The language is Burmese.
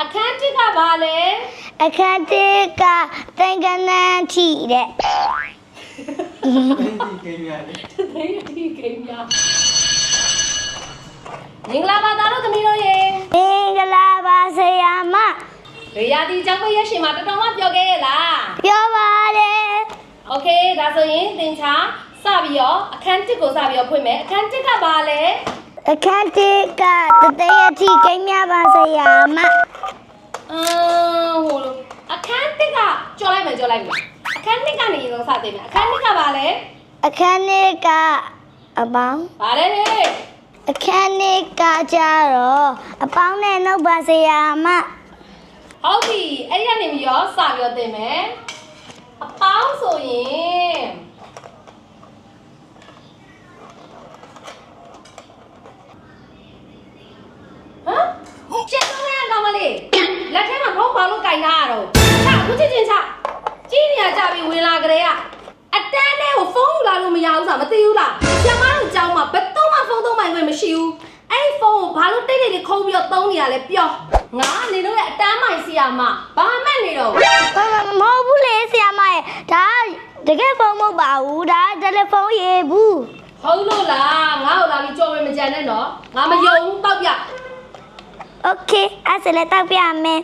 အခန်းတစ်ကဘာလဲ အခန်းတစ်ကသင်္ကနန်းထီတဲ့ ကိန်းရတယ် သိတိကိန်းများမင်္ဂလာပါသားတို့သမီးတို့ရေ မင်္ဂလာပါဆရာမ ရေယာတီကျောင်းမရဲ့ရှင်မှာတော်တော်မှပြောခဲ့ရဲ့လား ပြောပါတယ် โอเคဒါဆိုရင်သင်ချာစပြီးတော့အခန်းတစ်ကိုစပြီးတော့ဖွင့်မယ်အခန်းတစ်ကဘာလဲ အခန်းတစ်ကတသိရထီကိန်းများပါဆရာမအမ်ဟိုလိုအခန်းတစ်ကကြော်လိုက်မယ်ကြော်လိုက်မယ်အခန်းတစ်ကနေရင်တော့စသိမယ်အခန်းတစ်ကဘာလဲအခန်းတစ်ကအပေါင်းဘာလဲဟဲ့အခန်းတစ်ကကြတော့အပေါင်းနဲ့နှုတ်ပါဆရာမဟုတ်ပြီအဲ့ဒီကနေပြီးတော့စပြီးတော့သိမယ်အပေါင်းဆိုရင်ဟမ်ကျက်တော့ရကောင်မ လေးလက်ထဲမှာဖုန်းပေါလို့ကင်ထားရတော့ချခုချစ်ချင်းချကြီးနေရကြပြီဝင်လာကြတဲ့ကအတန်းနဲ့ကိုဖုန်းယူလာလို့မရဘူးဆိုတာမသိဘူးလားဆရာမတို့ကြောင်းမှာဘယ်တော့မှဖုန်းသုံးပိုင်ခွင့်မရှိဘူးအဲ့ဒီဖုန်းကိုဘာလို့တိတ်တိတ်လေးခုံးပြီးတော့သုံးနေရလဲပြောငါကနေတော့အတန်းမိုင်ဆီယာမဘာမှတ်နေတော့မမမဟုတ်ဘူးလေဆရာမရဲ့ဒါတကယ်ဖုန်းမဟုတ်ပါဘူးဒါတယ်လီဖုန်းရေဘူးဟုတ်လို့လားငါ့ကိုလာပြီးကြော်ဝင်မကြံနဲ့နော်ငါမယုံဘူးတောက်ပြ ओके असले तक भी हमें